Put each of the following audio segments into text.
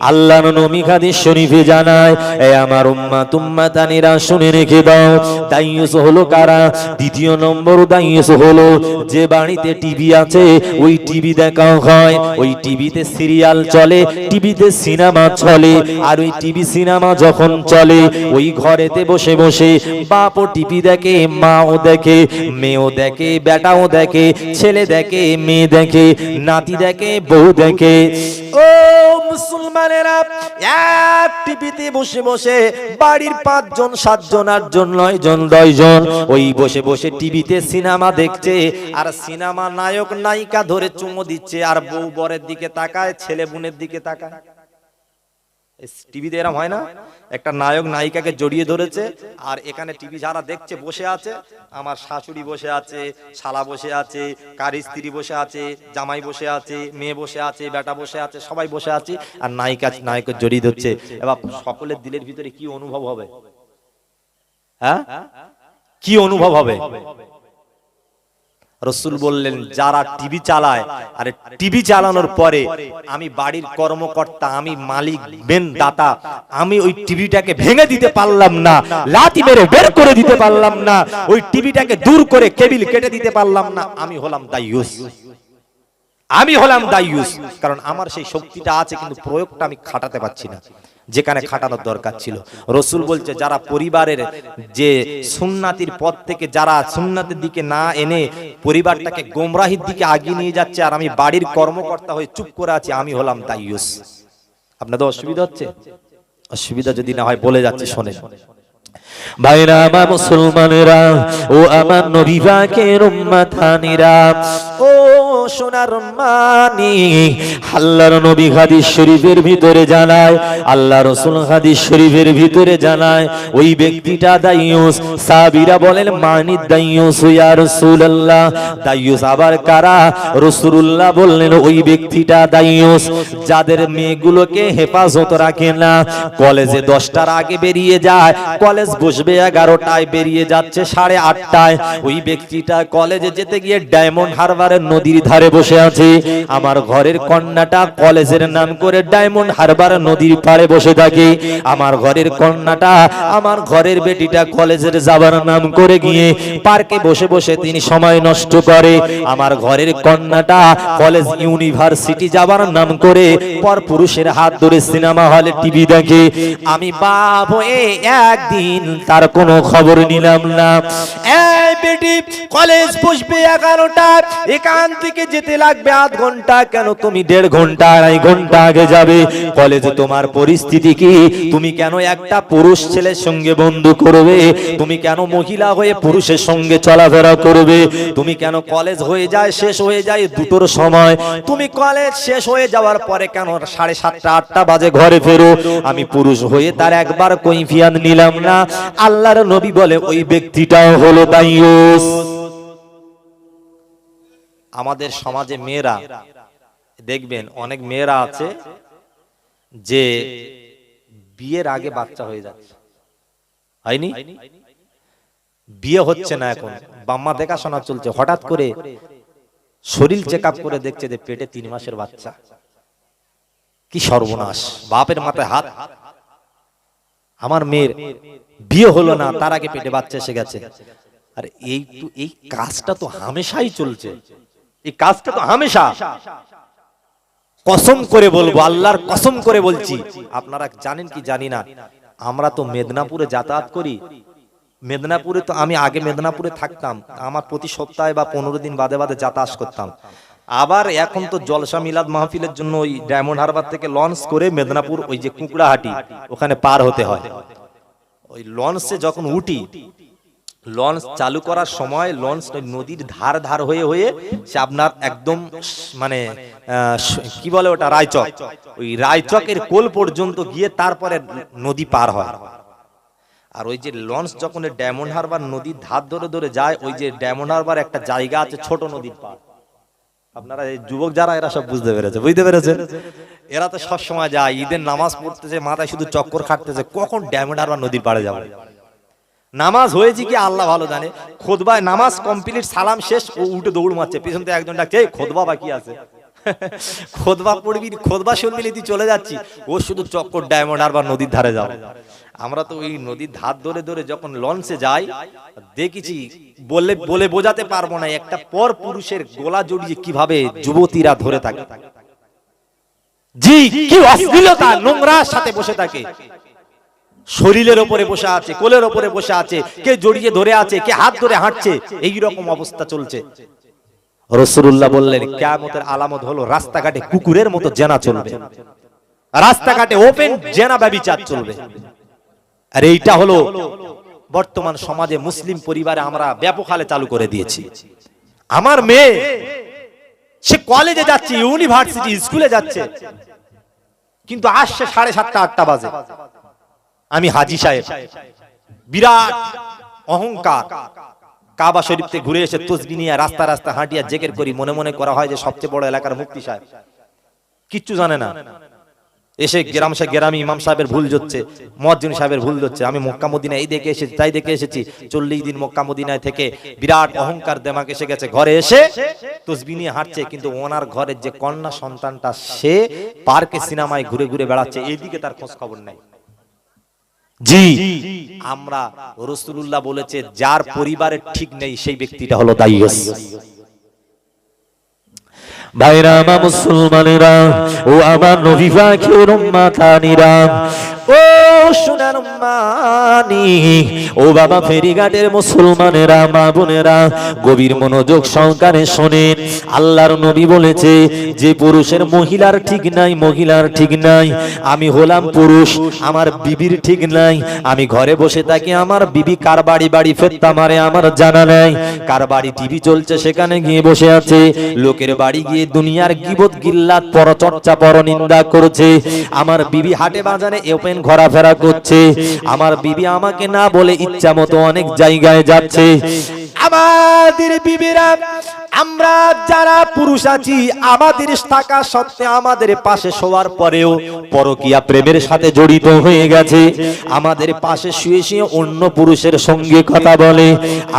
আল্লাহ নবী হাদিস শরীফে জানায়, এ আমার উম্মা তুম্মা তানিরা শুনে রেখে দাও। দাইয়ুস হলো কারা? দ্বিতীয় নম্বর দাইয়ুস হলো, যে বাড়িতে টিভি আছে, ওই টিভি দেখা হয়। ওই টিভিতে সিরিয়াল চলে, টিভিতে সিনেমা চলে। আর ওই টিভি সিনেমা যখন চলে, ওই ঘরেতে বসে বসে বাপও টিভি দেখে, মাও দেখে, মেয়েও দেখে, বেটাও দেখে, ছেলে দেখে, মেয়ে দেখে, নাতি দেখে, বউ দেখে। ও মুসলমানেরা এক টিভিতে বসে বসে বাড়ির পাঁচজন, সাতজন, আটজন নয় জন দশজন ওই বসে বসে টিভিতে সিনেমা দেখছে আর সিনেমা নায়ক নায়িকা ধরে চুমো দিচ্ছে আর বউ বরের দিকে তাকায়, ছেলে বোনের দিকে তাকায়। টিভিতে এরম হয় না? একটা নায়ক নায়িকাকে জড়িয়ে ধরেছে, আর এখানে টিভি যারা দেখছে বসে আছে, আমার শাশুড়ি বসে আছে, শালা বসে আছে, কার স্ত্রী বসে আছে, জামাই বসে আছে, মেয়ে বসে আছে, বেটা বসে আছে, সবাই বসে আছে, আর নায়িকা নায়কের জড়িয়ে ধরছে। এবার সকলের দিলের ভিতরে কি অনুভব হবে? হ্যাঁ? কি অনুভব হবে? রসুল বললেন, যারা টিভি চালায় আর টিভি চালানোর পরে আমি বাড়ির কর্মকর্তা, আমি মালিক, বেন দাতা, আমি ওই টিভিটাকে ভেঙে দিতে পারলাম না লাতি মেরে বের করে দিতে পারলাম না, ওই টিভিটাকে দূর করে কেবিল কেটে দিতে পারলাম না, আমি হলাম দাইয়ুস আমি হলাম দাইয়ুস কারণ আমার সেই শক্তিটা আছে কিন্তু প্রয়োগটা আমি খাটাতে পারছি না। যেখানে খাটানোর দরকার ছিল। রসুল বলছে যারা পরিবারের যে সুন্নাতির পথ থেকে যারা সুন্নাতের দিকে না এনে পরিবারটাকে গোমরাহির দিকে আগিয়ে নিয়ে যাচ্ছে আর আমি বাড়ির কর্মকর্তা হয়ে চুপ করে আছি আমি হলাম দাইয়ুস আপনাদের অসুবিধা হচ্ছে? অসুবিধা যদি না হয় বলে যাচ্ছে ভাইরা আমার মুসলমানেরা ও আমার নবী ও সোনার মানি। আল্লাহর নবী হাদিস শরীফের ভিতরে জানায় আল্লাহ রাসূল হাদিস শরীফের ভিতরে জানায়, ওই ব্যক্তিটা দাইয়ুস সাহাবীরা বলেন, মানি দাইয়ুস ইয়া রাসূলুল্লাহ। দাইয়ুস আবার কারা? রাসূলুল্লাহ বললেন, ওই ব্যক্তিটা দাইয়ুস যাদের মেয়েগুলোকে হেফাজত রাখে না। কলেজে দশটার আগে বেরিয়ে যায়, কলেজ বসবে এগারোটায়, বেরিয়ে যাচ্ছে সাড়ে আটটায়। ওই ব্যক্তিটা কলেজে যেতে গিয়ে ডায়মন্ড হারবারের নদীর ধারে বসে আছে। আমার ঘরের কন্যাটা কলেজের নাম করে ডায়মন্ড হারবার নদীর পাড়ে বসে থাকে। আমার ঘরের কন্যাটা আমার ঘরের বেটিটা কলেজের যাবার নাম করে গিয়ে পার্কে বসে বসে তিনি সময় নষ্ট করে। আমার ঘরের কন্যাটা কলেজ ইউনিভার্সিটি যাবার নাম করে পর পুরুষের হাত ধরে সিনেমা হলে টিভি দেখে। আমি বাপ হয়ে একদিন তার কোনো খবর নিলাম না। এই বেটি কলেজ বসবে এগারোটা, এখান থেকে যেতে লাগবে আধ ঘণ্টা, কেন তুমি দেড় ঘণ্টা, আড়াই ঘণ্টা আগে যাবে? কলেজে তোমার পরিস্থিতি কি? তুমি কেন একটা পুরুষ ছেলের সঙ্গে বন্ধু করবে? তুমি কেন মহিলা হয়ে পুরুষের সঙ্গে চলাফেরা করবে? তুমি কেন কলেজ হয়ে যায়, শেষ হয়ে যায় দুটোর সময়? তুমি কলেজ শেষ হয়ে যাওয়ার পরে কেন সাড়ে সাতটা, আটটা বাজে ঘরে ফেরো? আমি পুরুষ হয়ে তার একবার কৈফিয়াত নিলাম না। আল্লাহর নবী বলে ওই ব্যক্তিটাও হলো দাইয়ুস আমাদের সমাজে মেয়েরা দেখবেন অনেক মেয়েরা আছে যে বিয়ের আগে বাচ্চা হয়ে যাচ্ছে। হয়নি? বিয়ে হচ্ছে না এখন। বাম্মা দেখাশোনা চলছে। হঠাৎ করে শরীর চেক করে দেখছে যে পেটে তিন মাসের বাচ্চা। কি সর্বনাশ। বাপের মাথায় হাত। আমার মেয়ের বিয়ে হলো না তার আগে পেটে বাচ্চা এসে গেছে। আর এই তো এই কাজটা তো হামেশাই চলছে। এই কাজটা তো হামেশা। কসম করে বলব, আল্লাহর কসম করে বলছি। আপনারা জানেন কি জানি না? আমরা তো মেদিনীপুরে যাতায়াত করি। মেদিনীপুরে তো আমি আগে মেদিনীপুরে থাকতাম। আমার প্রতি সপ্তাহে বা পনেরো দিন বাদে বাদে যাতায়াত করতাম। আবার এখন তো জলসা মিলাদ মাহফিলের জন্য ওই ডায়মন্ড হারবার থেকে লঞ্চ করে মেদিনীপুর ওই যে কুকুড়াহাটি, ওখানে পার হতে হয়। ওই লঞ্চে যখন উঠি লঞ্চ চালু করার সময় লঞ্চ নদীর ধার ধার হয়ে হয়ে সে আপনার একদম মানে কি বলে ওটা, রায়চক? ওই রায়চকের কোল পর্যন্ত গিয়ে তারপরে নদী পার হয়। আর ওই যে লঞ্চ যখন ডায়মন্ড হারবার নদীর ধার ধরে ধরে যায়, ওই যে ডায়মন্ড হারবার একটা জায়গা আছে ছোট নদীর পার আপনারা এই যুবক যারা, এরা সব বুঝতে পেরেছে বুঝতে পেরেছে? এরা তো সবসময় যায়, ঈদের নামাজ পড়তেছে, মাথায় শুধু চক্কর খাটতেছে, কখন ডায়মন্ড হারবার নদীর পাড়ে যাবে? নামাজ হয়েছে কি আল্লাহ ভালো জানে। খোদবায় নামাজ কমপ্লিট সালাম শেষ ও উঠে দৌড় মারছে। পিছন থেকে একজন ডাকছে "এই, খোদবা বাকি আছে। খোদবা পড়বি খোদবা শুনবি তুই চলে যাচ্ছি। ও শুধু চক্কর ডায়মন্ড আর বা নদীর ধারে যাও। আমরা তো ওই নদীর ধার ধরে ধরে যখন লঞ্চে যাই দেখেছি বলে বলে বোঝাতে পারব না একটা পর পুরুষের গোলা জড়িয়ে কীভাবে যুবতীরা ধরে থাকে। জি কি অশ্লীলতা নোংরার সাথে বসে থাকে। শরীরের ওপরে বসে আছে, কোলের ওপরে বসে আছে, কে জড়িয়ে ধরে আছে, কে হাত ধরে হাঁটছে এই রকম অবস্থা চলছে। রসুল্লাহ বললেন, কেয়ামতের আলামত হলো রাস্তাঘাটে কুকুরের মতো জেনা চলবে। রাস্তাঘাটে ওপেন জেনা ব্যবিচার চলবে। আর এইটা হলো বর্তমান সমাজে মুসলিম পরিবারে আমরা ব্যাপক হালে চালু করে দিয়েছি। আমার মেয়ে, সে কলেজে যাচ্ছে, ইউনিভার্সিটি, স্কুলে যাচ্ছে, কিন্তু আসছে সাড়ে সাতটা, আটটা বাজে। আমি হাজি সাহেব। বিরাট অহংকার। কাবা শরীফ থেকে ঘুরে এসে তসবি নিয়ে রাস্তা রাস্তা হাঁটিয়া জেকের করি মনে মনে করা হয় যে সবচেয়ে বড় এলাকার মুক্তি সাহেব। কিচ্ছু জানে না। এসে গ্রাম সাহেব গ্রামে ইমাম সাহেবের ভুল হচ্ছে মজ্জিন সাহেবের ভুল হচ্ছে। আমি মক্কা এই দেখে এসেছি, তাই দেখে এসেছি। চল্লিশ দিন মক্কা মদিনায় থেকে বিরাট অহংকার দেমাক এসে গেছে। ঘরে এসে তসবি নিয়ে হাঁটছে, কিন্তু ওনার ঘরের যে কন্যা সন্তানটা, সে পার্কে সিনেমায় ঘুরে ঘুরে বেড়াচ্ছে। এইদিকে তার খোঁজ খবর নাই। জি। আমরা রসুল্লাহ বলেছে যার পরিবারের ঠিক নেই সেই ব্যক্তিটা হলো দায়ী। ভাইরা আমার মুসলমানেরা ও আমার নবী পাখির নিরাম ও সোনার মানি। ও বাবা, ফেরিঘাটের মুসলমানেরা, মা বোনেরা, গভীর মনোযোগ সহকারে শোনেন। আল্লাহর নবী বলেছে, যে পুরুষের মহিলার ঠিক নাই, মহিলার ঠিক নাই। আমি হলাম পুরুষ, আমার বিবির ঠিক নাই। আমি ঘরে বসে থাকি, আমার বিবি কার বাড়ি বাড়ি ফেরতা মারে, আমার জানা নাই। কার বাড়ি টিভি চলছে, সেখানে গিয়ে বসে আছে। লোকের বাড়ি গিয়ে দুনিয়ার গিবত গিল্লাত পরচর্চা, পরনিন্দা করছে। আমার বিবি হাটে বাজারে ওপেন ঘোরাফেরা করছে। আমার বিবি আমাকে না বলে ইচ্ছা মতো অনেক জায়গায় যাচ্ছে। আমাদের বিবিরা, আমরা যারা পুরুষ আছি, আমাদের থাকা সত্ত্বে আমাদের পাশে শোয়ার পরেও পরকিয়া প্রেমের সাথে জড়িত হয়ে গেছে। আমাদের পাশে শুয়ে শুয়ে অন্য পুরুষের সঙ্গে কথা বলে,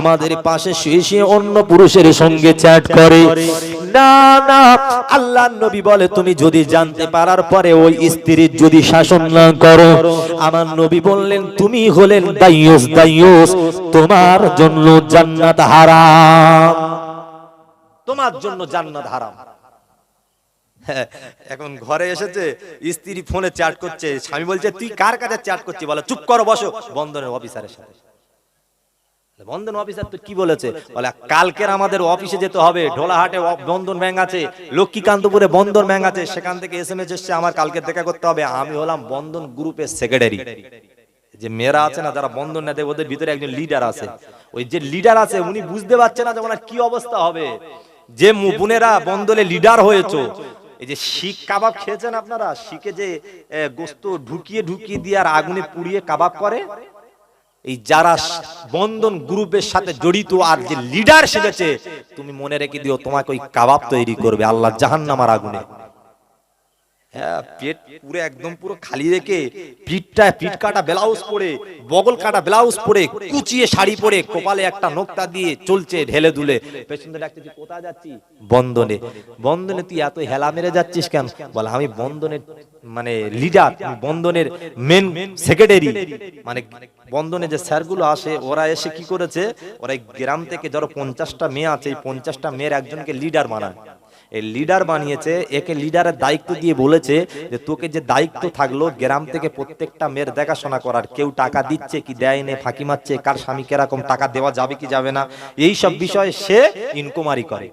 আমাদের পাশে শুয়ে শুয়ে অন্য পুরুষের সঙ্গে চ্যাট করে। না না, আল্লাহ নবী বলে, তুমি যদি জানতে পারার পরে ওই স্ত্রীর যদি শাসন না করো, আমার নবী বললেন, তুমি হলেন দাইয়ুস দাইয়ুস, তোমার জন্য জান্নাত হারাম। তোমার জন্য জান্নাত হারাম। এখন ঘরে এসেছে, স্ত্রী ফোনে চ্যাট করছে, স্বামী বলছে, তুই কার কাছে চ্যাট করছিস বলে? চুপ করো, বসো। বন্ধনের অফিসারের সাথে। বন্ধন অফিসার তো কি বলেছে? বলে, কালকের আমাদের অফিসে যেতে হবে, ঢোলাহাটে বন্ধন ব্যাংক আছে, লক্ষ্মীকান্তপুরে বন্ধন ব্যাংক আছে, সেখান থেকে এস এম এস এসছে, আমার কালকে দেখা করতে হবে। আমি হলাম বন্ধন গ্রুপের সেক্রেটারি যে মেয়েরা আছে না, যারা বন্ধন নেতে ওদের ভিতরে একজন লিডার আছে। ওই যে লিডার আছে, উনি বুঝতে পারছে না যে ওনার কি অবস্থা হবে। যে বোনেরা বন্ধনে লিডার হয়েছে, এই যে শিক কাবাব খেয়েছেন আপনারা? শিখে যে গোস্ত ঢুকিয়ে ঢুকিয়ে দিয়ে আর আগুনে পুড়িয়ে কাবাব করে? এই যারা বন্ধন গ্রুপের সাথে জড়িত আর যে লিডার সেজেছে, তুমি মনে রেখে দিও, তোমাকে ওই কাবাব তৈরি করবে আল্লাহ জাহান্নামার আগুনে। হ্যাঁ পেট পুরো একদম পুরো খালি রেখে পিঠটা পিঠ কাটা ব্লাউজ পরে, বগল কাটা ব্লাউজ পরে, কুচিয়ে শাড়ি পরে, কপালে একটা নোকতা দিয়ে চলছে ঢেলে দুলে। পেছনে ডাকতেছি কোথায় যাচ্ছি বন্ধনে বন্ধনে তুই এত হেলা মেরে যাচ্ছিস কেন? বলে, আমি বন্ধনের মানে লিডার বন্ধনের মেন সেক্রেটারি মানে বন্ধনে যে স্যারগুলো আসে, ওরা এসে কি করেছে? ওরা গ্রাম থেকে ধরো পঞ্চাশটা মেয়ে আছে, এই পঞ্চাশটা মেয়ের একজনকে লিডার বানায়। লিডার বানিয়েছে, একে লিডারের দায়িত্ব দিয়ে বলেছে যে তোকে যে দায়িত্ব থাকল গ্রাম থেকে প্রত্যেকটা মেয়ের দেখাশোনা করার, কেউ টাকা দিচ্ছে কি দেয়নি ফাঁকি মারছে, কার স্বামী কীরকম টাকা দেওয়া যাবে কি যাবে না, এই সব বিষয়ে সে ইনকোয়ারি করে।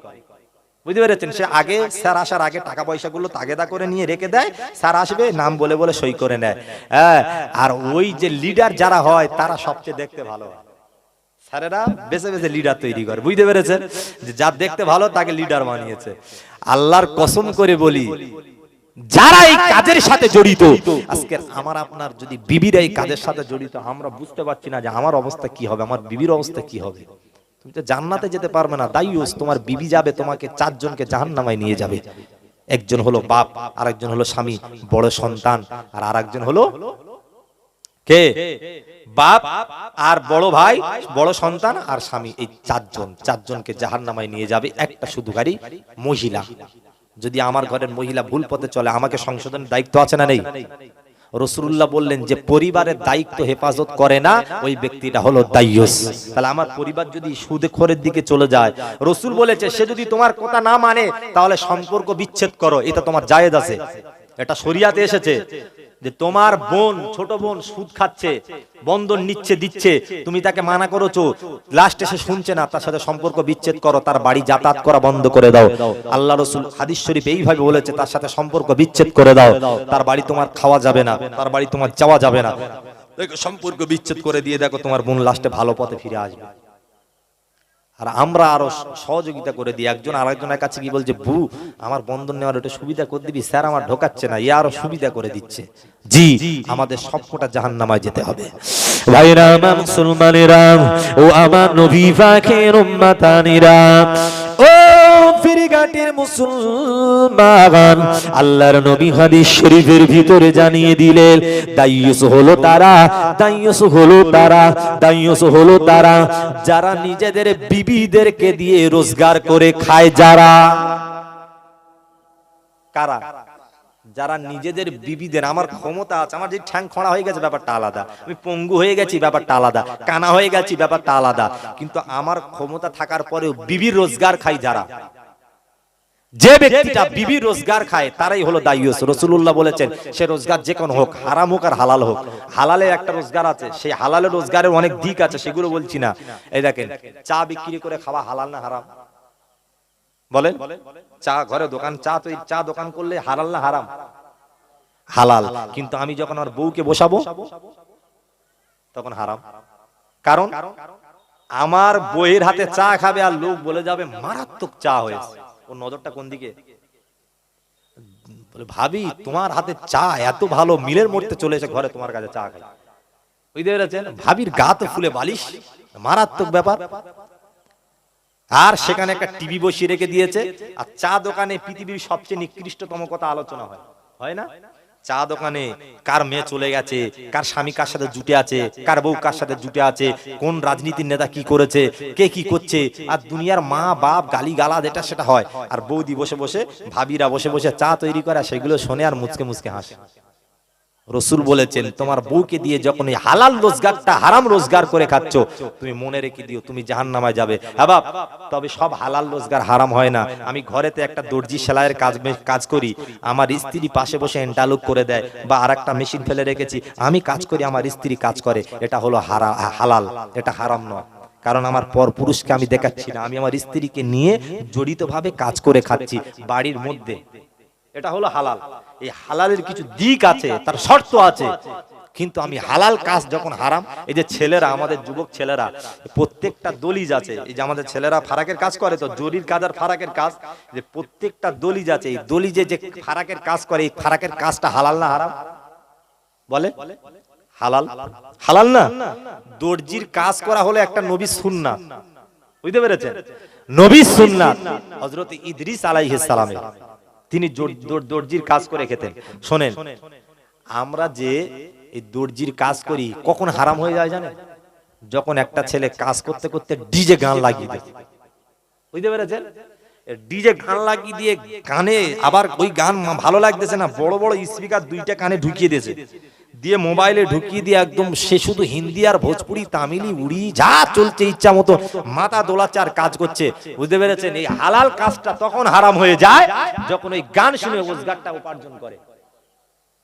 বুঝতে পেরেছেন? সে আগে স্যার আসার আগে টাকা পয়সা পয়সাগুলো তাগেদা করে নিয়ে রেখে দেয়, স্যার আসবে, নাম বলে বলে সই করে নেয়। হ্যাঁ আর ওই যে লিডার যারা হয়, তারা সবচেয়ে দেখতে ভালো হয়। স্যারেরা বেছে বেছে লিডার তৈরি করে। বুঝতে পেরেছেন? যে যার দেখতে ভালো, তাকে লিডার বানিয়েছে। আল্লাহর কসম করে বলি, যারা এই কাজের সাথে জড়িত, আজকে আমার আপনার যদি বিবির এই কাজের সাথে জড়িত, আমরা বুঝতে পারছি না যে আমার অবস্থা কি হবে, আমার বিবির অবস্থা কি হবে। তুমি তো জান্নাতে যেতে পারবে না দাইউস তোমার বিবি যাবে, তোমাকে চারজনকে জাহান্নামায় নিয়ে যাবে। একজন হলো বাপ, আরেকজন হলো স্বামী, বড় সন্তান, আর আরেকজন হলো কে? বাপ আর বড় ভাই, বড় সন্তান আর স্বামী। এই চারজন, চারজনকে জাহান নামায় নিয়ে যাবে একটা শুধু গাড়ি, মহিলা। যদি আমার ঘরের মহিলা ভুল পথে চলে, আমাকে সংশোধনের দায়িত্ব আছে না নেই? রসুল্লাহ বললেন যে, পরিবারের দায়িত্ব হেফাজত করে না, ওই ব্যক্তিটা হলো দায়ুস তাহলে আমার পরিবার যদি সুদে খোরের দিকে চলে যায়, রসুল বলেছে, সে যদি তোমার কথা না মানে তাহলে সম্পর্ক বিচ্ছেদ করো, এটা তোমার জায়েজ আছে। এটা শরিয়াতে এসেছে যে তোমার বোন, ছোট বোন সুদ খাচ্ছে, বন্ধন নিচ্ছে, দিচ্ছে, তুমি তাকে মানা করেছ। লাস্ট এসে শুনছে না, তার সাথে সম্পর্ক বিচ্ছেদ করো, তার বাড়ি যাতায়াত করা বন্ধ করে দাও। আল্লাহ রসুল হাদিস শরীফ এইভাবে বলেছে, তার সাথে সম্পর্ক বিচ্ছেদ করে দাও। তার বাড়ি তোমার খাওয়া যাবে না, তার বাড়ি তোমার যাওয়া যাবে না। সম্পর্ক বিচ্ছেদ করে দিয়ে দেখো, তোমার বোন লাস্টে ভালো পথে ফিরে আসবে। আর আমরা আরও সহযোগিতা করে দিই। একজন আরেকজনের কাছে কি বলছে, বু, আমার বন্ধন নেওয়ার একটু সুবিধা করে দিবি। স্যার আমার ঢোকাচ্ছে না ইয়ে আরও সুবিধা করে দিচ্ছে। জি, আমাদের সবকটা জাহান নামায় যেতে হবে। ভাইরা মুসলমানেরা, ও আমার নবী পাখের উম্মাতানিরা ফিরিঘাটের মুসলমান। আল্লাহর নবী হাদিস শরীফের ভিতরে জানিয়ে দিলেন হলো তারা হলো তারা হলো তারা। যারা নিজেদের বিবিদেরকে দিয়ে রোজগার করে খায় যারা? কারা? যারা নিজেদের বিবিদের, আমার ক্ষমতা আছে, আমার যে ঠ্যাং খড়া হয়ে গেছে ব্যাপারটা আলাদা। আমি পঙ্গু হয়ে গেছি, ব্যাপারটা আলাদা। কানা হয়ে গেছি, ব্যাপারটা আলাদা। কিন্তু আমার ক্ষমতা থাকার পরেও বিবির রোজগার খাই যারা? যে ব্যক্তিটা বিবি রোজগার খায় তারাই হলো দায়ুস রসুল্লাহ বলেছেন সে রোজগার যে কোনো হোক হারাম হোক আর হালাল হোক হালালের একটা রোজগার আছে সেই হালালের রোজগারের অনেক দিক আছে সেগুলো বলছি না। এই দেখেন চা বিক্রি করে খাওয়া হালাল না হারাম? বলেন চা ঘরে দোকান চা তো চা দোকান করলে হালাল না হারাম? হালাল। কিন্তু আমি যখন আমার বউকে বসাবো তখন হারাম। কারণ আমার বইয়ের হাতে চা খাবে আর লোক বলে যাবে মারাত্মক চা হয়েছে। ওর নজরটা কোন দিকে? বলে ভাবি তোমার হাতে চা এত ভালো মিলের মধ্যে চলে এসে ঘরে তোমার কাছে চা খাই। বুঝতে পেরেছেন? ভাবির গা তো ফুলে বালিশ মারাত্মক ব্যাপার। আর সেখানে একটা টিভি বসিয়ে রেখে দিয়েছে আর চা দোকানে পৃথিবীর সবচেয়ে নিকৃষ্টতম কথা আলোচনা হয়। হয় না? চা দোকানে কার মেয়ে চলে গেছে, কার স্বামী কার সাথে জুটে আছে, কার বউ কার সাথে জুটে আছে, কোন রাজনীতির নেতা কি করেছে, কে কি করছে, আর দুনিয়ার মা বাপ গালি গালা যেটা সেটা হয়। আর বৌদি বসে বসে, ভাবিরা বসে বসে চা তৈরি করা সেগুলো শোনে আর মুচকে মুচকে হাসে। রসুল বলেছেন, তোমার বউকে দিয়ে যখন এই হালাল রোজগারটা, হারাম রোজগার করে খাচ্ছ, তুমি মনে রেখে দিও, তুমি জাহান নামায় যাবে। হ্যাঁ তবে সব হালাল রোজগার হারাম হয় না। আমি ঘরেতে একটা দর্জি সেলাইয়ের কাজ কাজ করি। আমার স্ত্রী পাশে বসে এন্টালুক করে দেয় বা আর একটা মেশিন ফেলে রেখেছি। আমি কাজ করি, আমার স্ত্রী কাজ করে। এটা হলো হারা, হালাল, এটা হারাম নয়। কারণ আমার পর পুরুষকে আমি দেখাচ্ছি না। আমি আমার স্ত্রীকে নিয়ে জড়িতভাবে কাজ করে খাচ্ছি বাড়ির মধ্যে। এটা হলো হালাল। এই হালালের কিছু দিক আছে, তার শর্ত আছে। কিন্তু আমি হালাল কাজ যখন হারাম, এই যে ছেলেরা, আমাদের যুবক ছেলেরা, প্রত্যেকটা দলিজ আছে। এই যে আমাদের ছেলেরা ফারাকের কাজ করে, তো জরির কাজ আর ফারাকের কাজ যে প্রত্যেকটা দলিজ আছে, এই দলিজে যে ফারাকের কাজ করে, এই ফারাকের কাজটা হালাল না হারাম? বলে? হালাল? হালাল না? দর্জির কাজ করা হলো একটা নবী সুন্নাত। বুঝতে পেরেছেন? নবী সুন্নাত। হযরত ইদ্রিস আলাইহিস সালামের। তিনি দর্জির কাজ করে খেতেন। শোনেন আমরা যে এই দর্জির কাজ করি কখন হারাম হয়ে যায় জানেন? যখন একটা ছেলে কাজ করতে করতে ডিজে গান লাগিয়ে দেয়। বুঝতে পেরেছেন? ডিজে গান লাগিয়ে দিয়ে কানে আবার ওই গান ভালো লাগতেছে না বড় বড় স্পিকার দুইটা কানে ঢুকিয়ে দিয়েছে। দিয়ে মোবাইলে ঢুকিয়ে দিয়ে একদম সে শুধু হিন্দি আর ভোজপুরি, তামিলি, উড়ি, যা চলছে ইচ্ছা মতো মাথা দোলাচ্ছে আর কাজ করছে। বুঝতে পেরেছেন? এই হালাল কাজটা তখন হারাম হয়ে যায় যখন ওই গান শুনে রোজগারটা উপার্জন করে।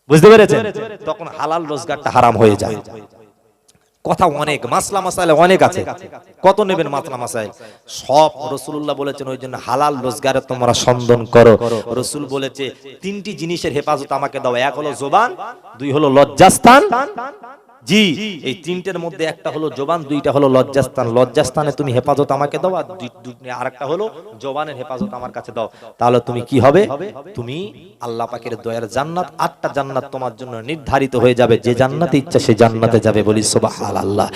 বুঝতে পেরেছেন? তখন হালাল রোজগারটা হারাম হয়ে যায়। কথা অনেক, মাসলা মাসাইল অনেক আছে। কত নেবেন মাসলা মাসাইল? সব রসুল্লাহ বলেছেন, ওই জন্য হালাল রোজগারে তোমরা সন্ধান করো। রসুল বলেছে, তিনটি জিনিসের হেফাজত আমাকে দাও, এক হলো জোবান, দুই হলো লজ্জাস্থান জি, এই তিনটের মধ্যে একটা হলো জবান, দুইটা হলো লজ্জাস্থান। লজ্জাস্থানে তুমি হেফাজত আমাকে দাও, আর আরেকটা হলো জবানের হেফাজত আমার কাছে দাও। তাহলে তুমি কি হবে? তুমি আল্লাহ পাকের দয়ার জান্নাত, আটটা জান্নাত তোমার জন্য নির্ধারিত হয়ে যাবে। যে জান্নাতে ইচ্ছা সে জান্নাতে যাবে বলি সুবহানাল্লাহ।